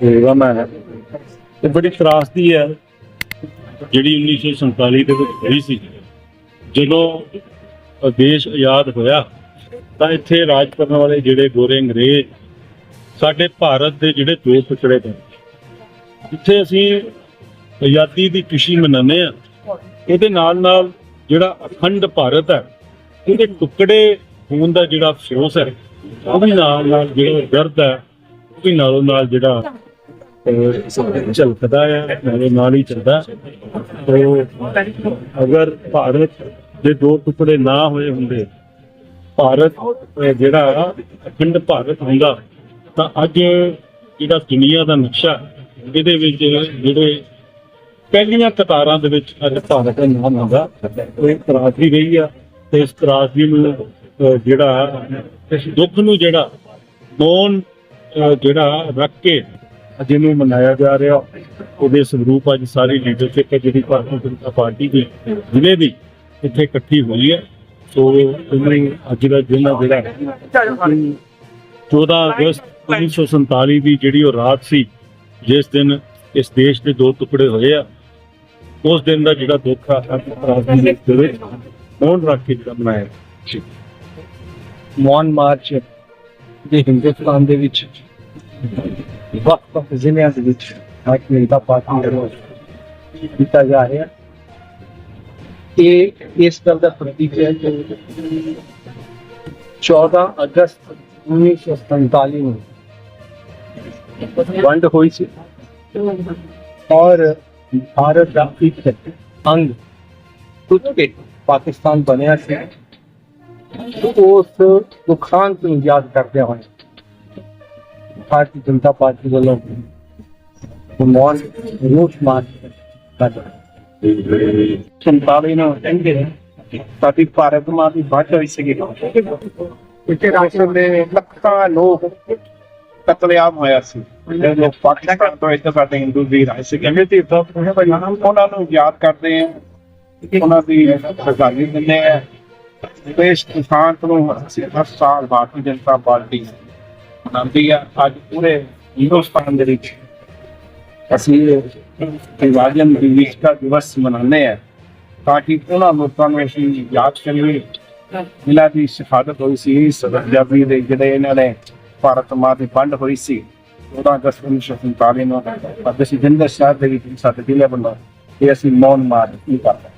Programme ਹੈ ਇਹ ਬੜੀ ਤਰਾਸਦੀ ਹੈ। ਜਿਹੜੀ 1947 ਦੇ ਵਿੱਚ ਹੋਈ ਸੀ। ਜਦੋਂ ਦੇਸ਼ ਆਜ਼ਾਦ ਹੋਇਆ, ਤਾਂ ਇੱਥੇ ਰਾਜ ਕਰਨ ਵਾਲੇ ਜਿਹੜੇ ਗੋਰੇ ਅੰਗਰੇਜ਼ ਸਾਡੇ ਭਾਰਤ ਦੇ ਜਿਹੜੇ ਦੋ ਟੁਕੜੇ ਨੇ ਜਿੱਥੇ ਅਸੀਂ ਆਜ਼ਾਦੀ ਦੀ ਖੁਸ਼ੀ ਮਨਾਉਂਦੇ ਆ ਇਹਦੇ ਨਾਲ ਨਾਲ ਜਿਹੜਾ ਅਖੰਡ ਭਾਰਤ ਹੈ, ਇਹਦੇ ਟੁਕੜੇ ਹੋਣ ਦਾ ਜਿਹੜਾ ਅਫਸੋਸ ਹੈ, ਉਹ ਵੀ ਨਾਲ ਨਾਲ ਜਿਹੜਾ ਦਰਦ ਹੈ, ਉਹ ਵੀ ਨਾਲੋਂ ਨਾਲ ਜਿਹੜਾ ਅਹ, ਝਲਕਦਾ ਹੈ ਨਾਲੋਂ ਨਾਲ ਹੀ ਚੱਲਦਾ। ਤੋ ਅਗਰ ਭਾਰਤ ਦੇ ਦੋ ਟੁਕੜੇ ਨਾ ਹੋਏ ਹੁੰਦੇ ਭਾਰਤ ਜਿਹੜਾ ਅਖੰਡ ਭਾਰਤ ਹੁੰਦਾ ਤਾਂ ਅੱਜ ਜਿਹੜਾ ਦੁਨੀਆ ਦਾ ਨਕਸ਼ਾ ਇਹਦੇ ਵਿੱਚ ਜਿਹੜੇ ਪਹਿਲੀਆਂ ਕਤਾਰਾਂ ਦੇ ਵਿੱਚ ਅੱਜ ਭਾਰਤ ਦਾ ਨਾਮ ਆਉਂਦਾ ਉਹ ਇੱਕ ਤਰਾਸਦੀ ਰਹੀ ਆ ਤੇ ਇਸ ਤਰਾਸਦੀ ਨੂੰ ਜਿਹੜਾ ਇਸ ਦੁੱਖ ਨੂੰ ਜਿਹੜਾ ਮੌਨ ਜਿਹੜਾ ਰੱਖ ਕੇ ਜਿਹਨੂੰ ਮਨਾਇਆ ਜਾ ਰਿਹਾ, ਉਹਦੇ ਸਰੂਪ ਅੱਜ ਸਾਰੀ ਲੀਡਰਸ਼ਿਪ ਹੈ ਜਿਹੜੀ ਭਾਰਤੀ ਜਨਤਾ ਪਾਰਟੀ ਦੀ, ਜ਼ਿਲ੍ਹੇ ਦੀ ਇੱਥੇ ਇਕੱਠੀ ਹੋਈ ਹੈ। ਸੋ ਉਹਨੂੰ ਅੱਜ ਦਾ ਦਿਨ ਜਿਹੜਾ 14 ਅਗਸਤ 1947 ਦੀ ਜਿਹੜੀ ਉਹ ਰਾਤ ਸੀ, ਜਿਸ ਦਿਨ ਇਸ ਦੇਸ਼ ਦੇ ਦੋ ਟੁਕੜੇ ਹੋਏ ਆ, ਉਸ ਦਿਨ ਦਾ ਜਿਹੜਾ ਦੁੱਖ ਆ ਰਾਜਨੀਤੀ ਦੇ ਵਿੱਚ ਮੌਨ ਰੱਖ ਕੇ ਜਿਹੜਾ ਮਨਾਇਆ ਜੀ ਮੌਨ ਮਾਰਚ ਦੇ ਹਿੰਦੁਸਤਾਨ ਦੇ ਵਿੱਚ ਵਕਤ ਜ਼ਿਲ੍ਹਿਆਂ ਦੇ ਵਿੱਚ ਭਾਰਤੀ ਜਨਤਾ ਪਾਰਟੀ ਵੱਲੋਂ ਕੀਤਾ ਜਾ ਰਿਹਾ ਇਹ ਇਸ ਗੱਲ ਦਾ ਪ੍ਰਤੀਕ ਹੈ ਕਿ 14 ਅਗਸਤ 1947 ਨੂੰ ਵੰਡ ਹੋਈ ਸੀ ਔਰ ਭਾਰਤ ਦਾ ਇੱਕ ਅੰਗ ਟੁੱਟ ਕੇ ਪਾਕਿਸਤਾਨ ਬਣਿਆ ਸੀ ਉਸ ਦੁਖਾਂਤ ਨੂੰ ਯਾਦ ਕਰਦੇ ਹੋਏ ਭਾਰਤੀ ਜਨਤਾ ਪਾਰਟੀ ਵੱਲੋਂ ਮੌਨ ਰੂਟ ਮਾਰਚ ਕਰ ਸੰਤਾਲੀ ਨੂੰ ਕਹਿੰਦੇ ਸਾਡੀ ਭਾਰਤ ਮਾਂ ਦੀ ਬਾਤ ਹੋਈ ਸੀਗੀ। ਇੱਥੇ ਰਾਸ਼ਟਰ ਦੇ ਲੱਖਾਂ ਲੋਕ ਕਤਲੇਆਮ ਹੋਇਆ ਸੀ। ਜਿਹੜੇ ਲੋਕ ਪਾਕਿਸਤਾਨ ਤੋਂ ਇੱਥੇ ਸਾਡੇ ਹਿੰਦੂ ਵੀਰ ਆਏ ਸੀ। ਕਹਿੰਦੇ ਤੇ ਉਹਨਾਂ ਨੂੰ ਯਾਦ ਕਰਦੇ ਆ ਉਹਨਾਂ ਦੀ ਸ਼ਰਧਾਂਜਲੀ ਦਿੰਦੇ ਆ ਦੇਸ਼ ਕਿਸਾਨ ਨੂੰ ਅਸੀਂ ਹਰ ਸਾਲ ਭਾਰਤੀ ਜਨਤਾ ਪਾਰਟੀ ਮਨਾਉਂਦੀ ਆ, ਅੱਜ ਪੂਰੇ ਹਿੰਦੁਸਤਾਨ ਦੇ ਵਿੱਚ ਅਸੀਂ ਵਿਭਾਜਨ ਵਿਵਿਧਤਾ ਦਿਵਸ ਮਨਾਉਂਦੇ ਆ। ਤਾਂ ਕਿ ਉਹਨਾਂ ਲੋਕਾਂ ਨੂੰ ਅਸੀਂ ਯਾਦ ਕਰੀਏ। ਜਿਨ੍ਹਾਂ ਦੀ ਸ਼ਹਾਦਤ ਹੋਈ ਸੀ ਸਰਦਾਰੀ ਦੇ ਜਿਹੜੇ ਇਹਨਾਂ ਨੇ ਭਾਰਤ ਮਾਂ ਦੀ ਵੰਡ ਹੋਈ ਸੀ 14 ਅਗਸਤ 1947 ਨੂੰ ਅੱਜ ਅਸੀਂ ਜਿੰਦਰ ਸ਼ਹਿਰ ਦੇ ਵਿੱਚ ਸਾਡੇ ਜ਼ਿਲ੍ਹੇ ਵੱਲੋਂ ਇਹ ਅਸੀਂ ਮੌਨ ਮਾਰ ਕੀ ਕਰਦੇ